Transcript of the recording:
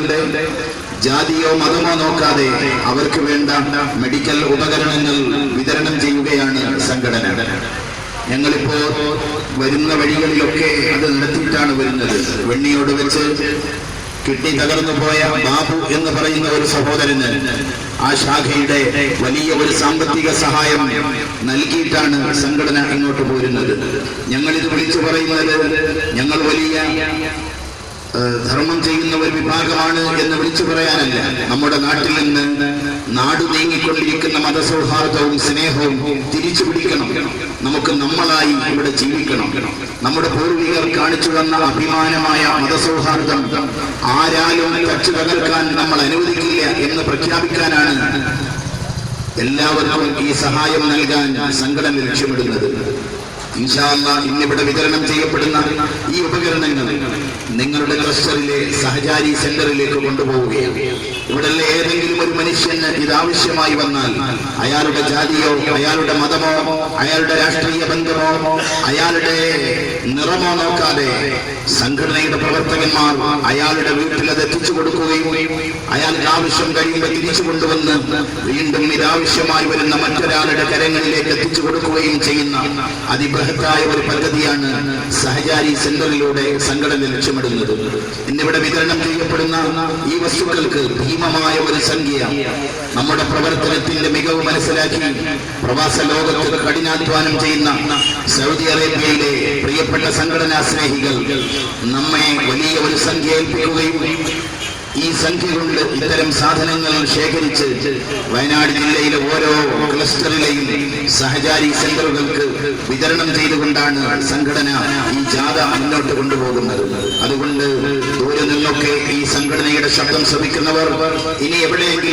ആളുകളുടെ ജാതിയോ മതമോ നോക്കാതെ അവർക്ക് വേണ്ട മെഡിക്കൽ ഉപകരണങ്ങൾ വിതരണം ചെയ്യുകയാണ് സംഘടന. ഞങ്ങളിപ്പോ വരുന്ന വഴികളിലൊക്കെ അത് നടത്തിയിട്ടാണ് വരുന്നത്. വെണ്ണിയോട് വെച്ച് കിഡ്നി തകർന്നു പോയ ബാബു എന്ന് പറയുന്ന ഒരു സഹോദരന് ആ ശാഖയുടെ വലിയ ഒരു സാമ്പത്തിക സഹായം നൽകിയിട്ടാണ് സംഘടന ഇങ്ങോട്ട് പോരുന്നത്. ഞങ്ങളിത് വിളിച്ചു പറയുന്നത് ഞങ്ങൾ വലിയ ധർമ്മം ചെയ്യുന്ന ഒരു വിഭാഗമാണ് എന്ന് വിളിച്ചു പറയാനല്ല. നമ്മുടെ നാട്ടിൽ നിന്ന് നാടു നീങ്ങിക്കൊണ്ടിരിക്കുന്ന മതസൗഹാർദ്ദവും സ്നേഹവും തിരിച്ചു പിടിക്കണം. നമുക്ക് നമ്മളായി ഇവിടെ ജീവിക്കണം. നമ്മുടെ പൂർവികർ കാണിച്ചു തന്ന അഭിമാനമായ മതസൗഹാർദ്ദം ആരാലും കച്ചു തകർക്കാൻ നമ്മൾ അനുവദിക്കില്ല എന്ന് പ്രഖ്യാപിക്കാനാണ് എല്ലാവർക്കും ഈ സഹായം നൽകാൻ സംഘടന ലക്ഷ്യമിടുന്നത്. ഇൻഷാല്ല ഇന്നിവിടെ വിതരണം ചെയ്യപ്പെടുന്ന ഈ ഉപകരണങ്ങൾ നിങ്ങളുടെ ക്ലസ്റ്ററിലെ സഹചാരി സെന്ററിലേക്ക് കൊണ്ടുപോവുകയാണ്. ഒരു മനുഷ്യന് ഇതാവശ്യമായി വന്നാൽ അയാളുടെ ജാതിയോ അയാളുടെ മതമോ അയാളുടെ രാഷ്ട്രീയ ബന്ധമോ അയാളുടെ നിറമോ നോക്കാതെ സംഘടനയുടെ പ്രവർത്തകന്മാർ അയാളുടെ വീട്ടിൽ അത് എത്തിച്ചു കൊടുക്കുകയും അയാൾക്ക് ആവശ്യം കഴിയുമ്പോൾ തിരിച്ചു കൊണ്ടുവന്ന് വീണ്ടും ഇതാവശ്യമായി വരുന്ന മറ്റൊരാളുടെ കരങ്ങളിലേക്ക് എത്തിച്ചു കൊടുക്കുകയും ചെയ്യുന്ന അതിബൃഹത്തായ ഒരു പദ്ധതിയാണ് സഹചാരി സെന്ററിലൂടെ സംഘടന ലക്ഷ്യമിടുന്നത്. ഇന്നിവിടെ വിതരണം ചെയ്യപ്പെടുന്ന ഈ വസ്തുക്കൾക്ക് ഭീമമായ ഒരു സംഖ്യ നമ്മുടെ പ്രവർത്തനത്തിന്റെ മികവ് മനസ്സിലാക്കി പ്രവാസ ലോകത്ത് കഠിനാധ്വാനം ചെയ്യുന്ന സൗദി അറേബ്യയിലെ പ്രിയപ്പെട്ട സംഘടനാ സ്നേഹികൾ നമ്മെ വലിയ ഒരു സംഖ്യ ഏൽപ്പിക്കുകയും ഈ സംഖ്യ കൊണ്ട് ഇത്തരം സാധനങ്ങൾ ശേഖരിച്ച് വയനാട് ജില്ലയിലെ ഓരോ ക്ലസ്റ്ററിലെയും സഹചാരി സെന്ററുകൾക്ക് വിതരണം ചെയ്തുകൊണ്ടാണ് സംഘടന ഈ ജാഥ മുന്നോട്ട് കൊണ്ടുപോകുന്നത്. അതുകൊണ്ട് ദൂരെ നിന്നൊക്കെ ഈ സംഘടനയുടെ ശബ്ദം ശ്രമിക്കുന്നവർ ഇനി എവിടെയെങ്കിലും